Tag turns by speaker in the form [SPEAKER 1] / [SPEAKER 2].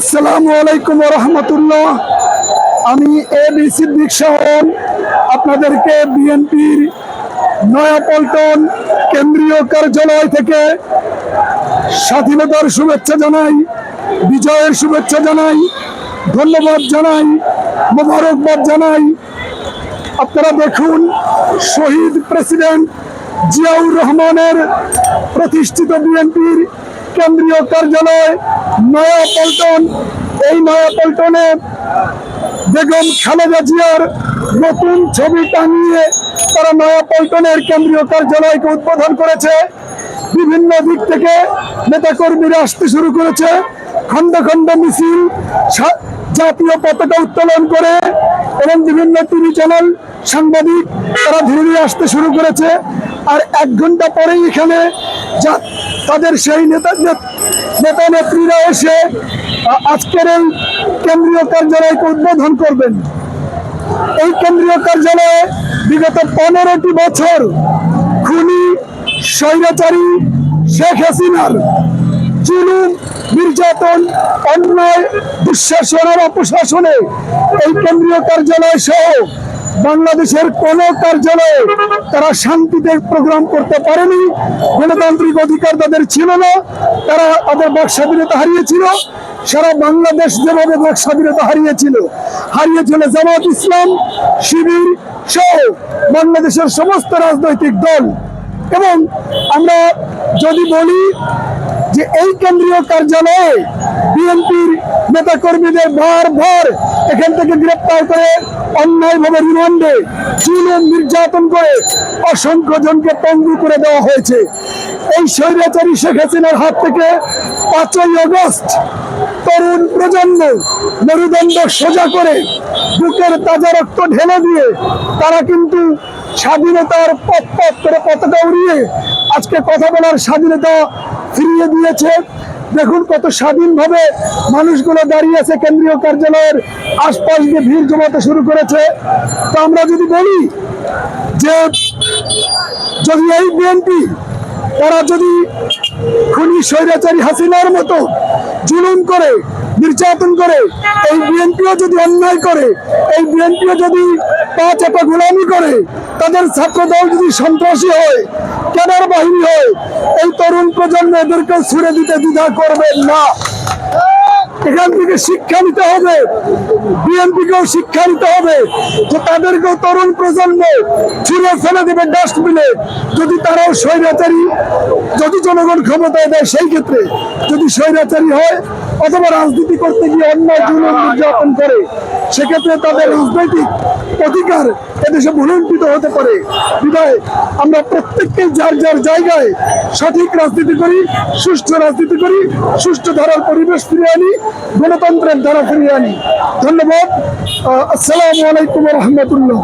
[SPEAKER 1] আসসালামু আলাইকুম রহমতুল্লাহ। আমি এ বি সিদ্দিক সাহন, আপনাদেরকে বিএনপির নয়াপল্টন কেন্দ্রীয় কার্যালয় থেকে স্বাধীনতার শুভেচ্ছা জানাই, বিজয়ের শুভেচ্ছা জানাই, ধন্যবাদ জানাই, মোবারকবাদ জানাই। আপনারা দেখুন, শহীদ প্রেসিডেন্ট জিয়াউর রহমানের প্রতিষ্ঠিত বিএনপির কেন্দ্রীয় কার্যালয় নয়া পল্টন এই নয়া পল্টনে বেগম খালেদা জিয়ার নতুন ছবি টাঙিয়ে তারা নয়া পল্টনের কেন্দ্রীয় কার্যালয়কে উদ্বোধন করেছে। বিভিন্ন দিক থেকে নেতাকর্মীরা আসতে শুরু করেছে। খন্ড খন্ড মিছিল জাতীয় পতাকা উত্তোলন করে এবং বিভিন্ন টিভি চ্যানেল সাংবাদিক তারা ধীরে ধীরে আসতে শুরু করেছে। আর এক ঘণ্টা পরেই এখানে যা তাদের সেই নেতা নেতা নেত্রীরা এসে আজকের এই কেন্দ্রীয় কার্যালয়কে উদ্বোধন করবেন। এই কেন্দ্রীয় কার্যালয়ে বিগত পনেরোটি বছর খুনি, স্বৈরাচারী শেখ হাসিনার জুলুম, নির্যাতন, অন্যায় দুঃশাসনের অপশাসনে এই কেন্দ্রীয় কার্যালয় সহ বাংলাদেশের কোন কার্যালয়ে তারা শান্তিতে প্রোগ্রাম করতে পারেনি। গণতান্ত্রিক অধিকার তাদের ছিল না, তারা তাদের বাক স্বাধীনতা হারিয়েছিল। সারা বাংলাদেশ যেভাবে বাক স্বাধীনতা হারিয়েছিল হারিয়েছিল জামাত ইসলাম, শিবির সহ বাংলাদেশের সমস্ত রাজনৈতিক দল। এবং আমরা যদি বলি যে এই কেন্দ্রীয় কার্যালয়ে বিএনপির নেতাকর্মীদের বারবার এখান থেকে গ্রেপ্তার করে অন্যায়ভাবে রিমান্ডে জুলুম নির্যাতন করে অসংখ্য জনকে পঙ্গু করে দেওয়া হয়েছে। এই স্বৈরাচারী শেখ হাসিনার হাত থেকে পাঁচই আগস্ট তরুণ প্রজন্ম মেরুদণ্ড সোজা করে বুকের তাজা রক্ত ঢেলে দিয়ে তারা কিন্তু স্বাধীনতার পথ পথ করে পতাকা উড়িয়ে আজকে কথা বলার স্বাধীনতা ফিরিয়ে দিয়েছে। দেখুন কত স্বাধীনভাবে মানুষগুলো দাঁড়িয়ে আছে কেন্দ্রীয় কার্যালয়ের আশপাশ দিয়ে ভিড় জমাতে শুরু করেছে। তো আমরা যদি বলি যে যদি এই বিএনপি তারা যদি খুনি স্বৈরাচারী হাসিনার মতো জুলুম করে নির্যাতন করে, এই বিএনপিও যদি অন্যায় করে, এই বিএনপিও যদি পা চাপা গোলামি করে, তাদের ছাত্র দল যদি সন্ত্রাসী হয় কেনার বাহিনী হয়, এই তরুণ প্রজন্ম এদেরকেও ছুড়ে দিতে দ্বিধা করবেন না। এখান থেকে শিক্ষা নিতে হবে, বিএনপিকেও শিক্ষা নিতে হবে যে তাদেরকেও তরুণ প্রজন্ম ছুঁড়ে ফেলে দেবে ডাস্টবিনে। যদি তারাও স্বৈরাচারী, যদি জনগণ ক্ষমতায় দেয় সেই ক্ষেত্রে। যদি স্বৈরাচারী হয় অথবা রাজনীতি করতে গিয়ে অন্যায় জুলুম নির্যাতন করে, সেক্ষেত্রে তাদের রাজনৈতিক অধিকার এদেশে ভুলুণ্ঠিত হতে পারে। বিদায় আমরা প্রত্যেককে যার যার জায়গায় সঠিক রাজনীতি করি, সুষ্ঠু রাজনীতি করি, সুষ্ঠু ধারার পরিবেশ ফিরিয়ে আনি, গণতন্ত্রের ধারা ফিরিয়ে আনি। ধন্যবাদ। আসসালামু আলাইকুম রহমতুল্লাহ।